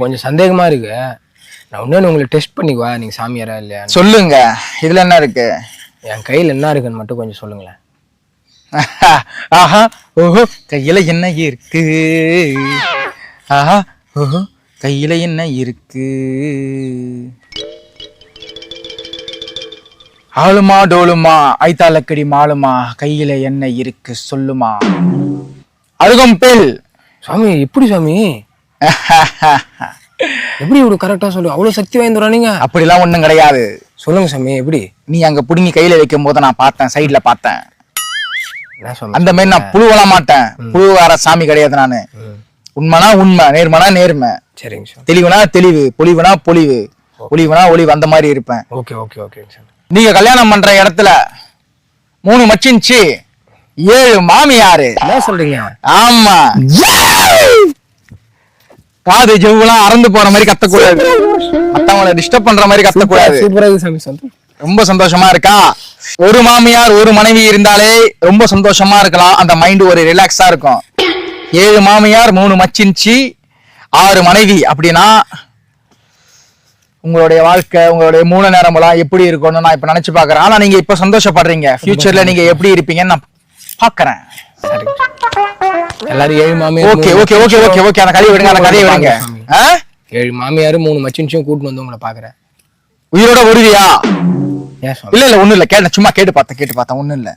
கொஞ்சம் சந்தேகமா இருக்கு. நான் இன்னொன்று உங்களை டெஸ்ட் பண்ணிக்குவா நீங்க சாமியாரா இல்லையா சொல்லுங்க. இதுல என்ன இருக்கு? என் கையில் என்ன இருக்குன்னு மட்டும் கொஞ்சம் சொல்லுங்களேன். ஆஹா ஓஹோ கையில என்ன இருக்கு? ஆஹா ஓஹோ கையில என்ன இருக்கு? ஆளுமா டோலுமா ஐத்தாலக்கடி மாலுமா கையில என்ன இருக்கு சொல்லுமா? அருகம்பெல். சாமி எப்படி சாமி எப்படி இவ்வளோ கரெக்டாக சொல்லு? அவ்வளோ சக்தி வாய்ந்துடா நீங்க அப்படிலாம் ஒண்ணும் கிடையாது. சொல்லுங்க சாமி எப்படி? நீ அங்க புடுங்கி கையில வைக்கும் போது நான் பார்த்தேன் சைடுல பார்த்தேன். என்ன அந்த மாதிரி நான் புழுவல மாட்டேன். புழுவார சாமி கிடையாது நானு. உண்மைனா உண்மை நேர்மனா நேர்மை. சரிங்க சார் தெளிவுனா தெளிவு பொலிவுனா பொலிவு. ஒளிவுனா ஒளிவு அந்த மாதிரி இருப்பேன். ஓகே ஓகே ஓகேங்க சார் நீங்க கல்யாணம் பண்ற இடத்துல மூணு மச்சின்ச்சு ஏழு மாமியாரு. என்ன சொல்றீங்க? ஆமா. காது ஜெவ்வெல்லாம் அறந்து போற மாதிரி கத்தக்கூடாது. மத்தவங்கள டிஸ்டர்ப் பண்ற மாதிரி கத்தக்கூடாது. ரொம்ப சந்தோஷமா இருக்கா? ஒரு மாமியார் ஒரு மனைவி இருந்தாலே ரொம்ப சந்தோஷமா இருக்கலாம். அந்த மைண்ட் ஒரு ரிலாக்ஸா இருக்கும். ஏழு மாமியார் மூணு மச்சின்ச்சி ஆறு மனைவி. அப்படின்னா உங்களுடைய வாழ்க்கை உங்களுடைய மூணு நேரமெல்லாம் எப்படி இருக்கும்னு நான் இப்ப நினைச்சு பாக்குறேன் ஆனா நீங்க இப்ப சந்தோஷப்படுறீங்க. ஃபியூச்சர்ல நீங்க எப்படி இருப்பீங்கன்னு நான் பாக்குறேன் எல்லாரும் ஏழு மாமியார் okay okay okay okay okay அந்த கதையை விடுங்க அந்த கதையை விடுங்க? ஏழு மாமியார் மூணு மச்சின்ச்சும் கூட்டின்னு வந்து உங்களை பாக்குறேன். உயிரோட சாமி இல்ல இல்ல ஒண்ணும் இல்ல. கேட்ட சும்மா கேட்டு பார்த்தேன் கேட்டு பார்த்தேன் ஒண்ணும் இல்ல.